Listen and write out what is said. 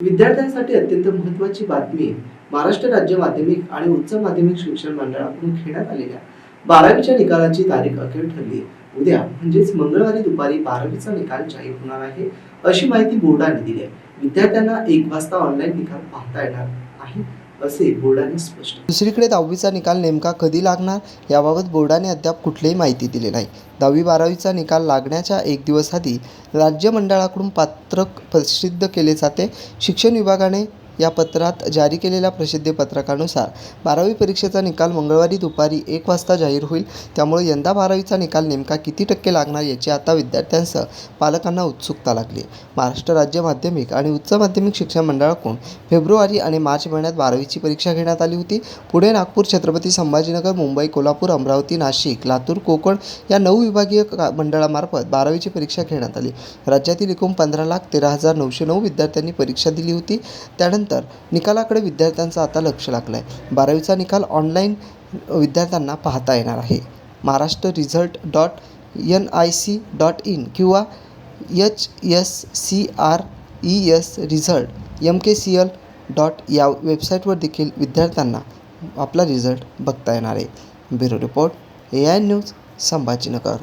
विद्यार्थ्यांसाठी अत्यंत महत्त्वाची बातमी महाराष्ट्र राज्य माध्यमिक आणि उच्च माध्यमिक शिक्षण मंडळाकडून घेण्यात आलेल्या बारावीच्या निकालाची तारीख अखेर ठरली उद्या म्हणजेच मंगळवारी दुपारी बारावीचा निकाल जाहीर होणार आहे अशी माहिती बोर्डाने दिली आहे. विद्यार्थ्यांना एक वाजता ऑनलाईन निकाल पाहता येणार आहे असे बोर्डाने स्पष्ट दुसरीकडे दहावीचा निकाल नेमका कधी लागणार याबाबत बोर्डाने अद्याप कुठलीही माहिती दिली नाही. दहावी बारावीचा निकाल लागण्याच्या एक दिवस आधी राज्य मंडळाकडून पात्रक प्रसिद्ध केले जाते. शिक्षण विभागाने या पत्रात जारी केलेल्या प्रसिद्धी पत्रकानुसार बारावी परीक्षेचा निकाल मंगळवारी दुपारी एक वाजता जाहीर होईल. त्यामुळे यंदा बारावीचा निकाल नेमका किती टक्के लागणार याची आता विद्यार्थ्यांसह पालकांना उत्सुकता लागली. महाराष्ट्र राज्य माध्यमिक आणि उच्च माध्यमिक शिक्षण मंडळाकडून फेब्रुवारी आणि मार्च महिन्यात बारावीची परीक्षा घेण्यात आली होती. पुढे नागपूर छत्रपती संभाजीनगर मुंबई कोल्हापूर अमरावती नाशिक लातूर कोकण या नऊ विभागीय का- मंडळामार्फत बारावीची परीक्षा घेण्यात आली. राज्यातील एकूण पंधरा लाख तेरा हजार नऊशे नऊ विद्यार्थ्यांनी परीक्षा दिली होती. त्यानंतर त्यानंतर निकालाकडे विद्यार्थ्यांचं आता लक्ष लागलं आहे बारावीचा निकाल ऑनलाईन विद्यार्थ्यांना पाहता येणार आहे. Maharashtra result dot N I C dot in किंवा H S C R E S result M K C L dot या वेबसाईटवर देखील विद्यार्थ्यांना आपला रिझल्ट बघता येणार आहे. Bureau report A I news Sambhajinagar.